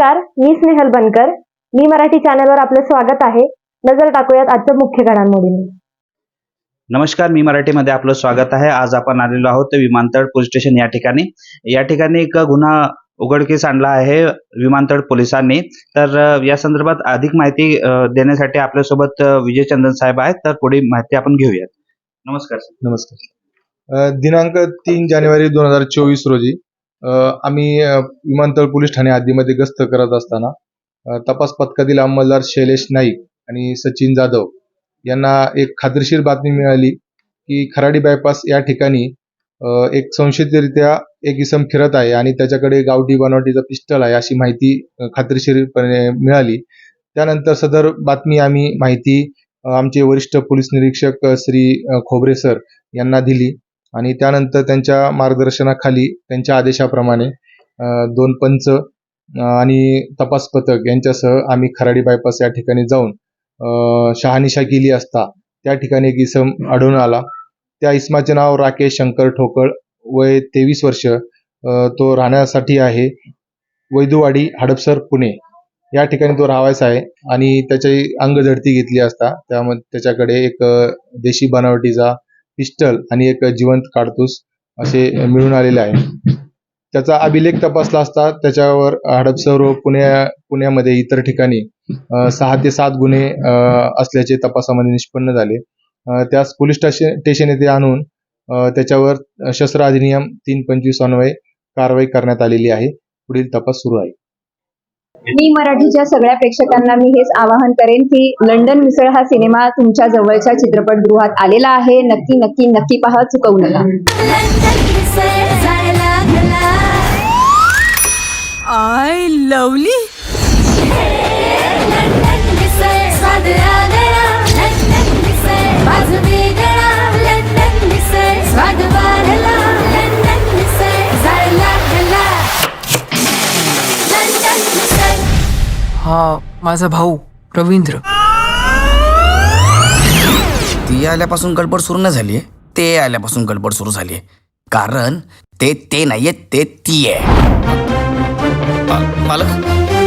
नमस्कार मी स्नेहल बनकर. मी मराठी चॅनलवर आपलं स्वागत आहे. नजर टाकूयात आजच्या मुख्य घडामोडींनी. नमस्कार मी मराठीमध्ये आपलं स्वागत आहे. आज आपण आलेलो आहोत विमानतळ पोलीस स्टेशन या ठिकाणी. या ठिकाणी एक गुन्हा उघडकीस आणला आहे विमानतळ पोलिसांनी. तर या संदर्भात अधिक माहिती देण्यासाठी आपल्यासोबत विजय चंदन साहेब आहेत. तर पुढील माहिती आपण घेऊयात. नमस्कार सर. नमस्कार. दिनांक तीन जानेवारी दोन हजार चोवीस रोजी आम्ही विमानतळ पोलीस ठाणे हद्दीमध्ये गस्त करत असताना तपास पथकातील अंमलदार शैलेश नाईक आणि सचिन जाधव यांना एक खात्रीशीर बातमी मिळाली की खराडी बायपास या ठिकाणी एक संशयितरित्या एक इसम फिरत आहे आणि त्याच्याकडे गावठी बनावटीचा पिस्टल आहे अशी माहिती खात्रीशीरपणे मिळाली. त्यानंतर सदर बातमी आम्ही माहिती आमचे वरिष्ठ पोलीस निरीक्षक श्री खोबरे सर यांना दिली. आणि त्यानंतर त्यांच्या मार्गदर्शनाखाली त्यांच्या आदेशाप्रमाणे दोन पंच आणि तपास पथक यांच्यासह आम्ही खराडी बायपास या ठिकाणी जाऊन शहानिशा केली असता त्या ठिकाणी एक इसम आढळून आला. त्या इसमाचे नाव राकेश शंकर ठोकळ. वय तेवीस वर्ष. तो राहण्यासाठी आहे वैदुवाडी हडपसर पुणे. या ठिकाणी तो राहायचा आहे आणि त्याची अंगझडती घेतली असता. त्यामध्ये त्याच्याकडे एक देशी बनावटीचा पिस्टल आणि एक जिवंत काडतूस असे मिळून आलेले आहे. त्याचा अभिलेख तपासला असता त्याच्यावर हडपसर व पुण्या पुण्यामध्ये इतर ठिकाणी सहा ते सात गुन्हे असल्याचे तपासामध्ये निष्पन्न झाले. त्यास पोलीस स्टेशन स्टेशन येथे आणून त्याच्यावर शस्त्र अधिनियम तीन पंचवीस अन्वये कारवाई करण्यात आलेली आहे. पुढील तपास सुरू आहे. मी मराठीच्या सगळ्या प्रेक्षकांना मी हेच आवाहन करेन की लंडन मिसळ हा सिनेमा तुमच्या जवळच्या चित्रपटगृहात आलेला आहे. नक्की नक्की नक्की पहा चुकवू नका. आय लवली हा माझा भाऊ रवींद्र. ती आल्यापासून गडबड सुरू नाही झाली ते आल्यापासून गडबड सुरू झाली. कारण ते ते नाहीये ते ती आहे. मालक?